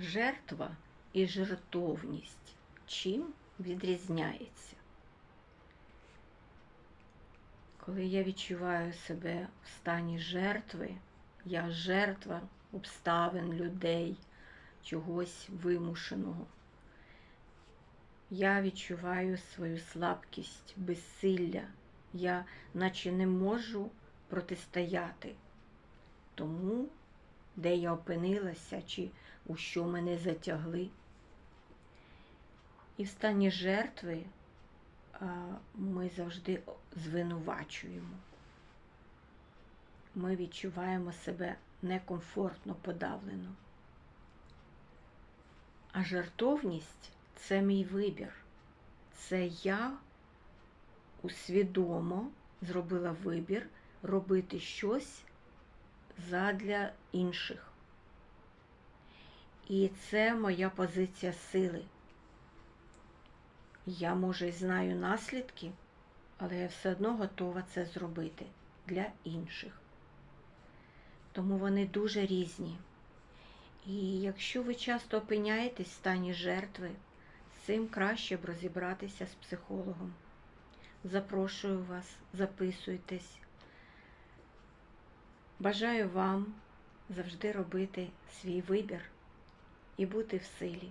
Жертва і жертовність чим відрізняється? Коли я відчуваю себе в стані жертви, я жертва обставин людей, чогось вимушеного. Я відчуваю свою слабкість, безсилля. Я наче не можу протистояти тому, де я опинилася, чи у що мене затягли. І в стані жертви ми завжди звинувачуємо. Ми відчуваємо себе некомфортно подавлено. А жертовність це мій вибір. Це я усвідомо зробила вибір робити щось задля інших. І це моя позиція сили. Я, може, і знаю наслідки, але я все одно готова це зробити для інших. Тому вони дуже різні. І якщо ви часто опиняєтесь в стані жертви, з цим краще б розібратися з психологом. Запрошую вас, записуйтесь. Бажаю вам завжди робити свій вибір і бути в силі.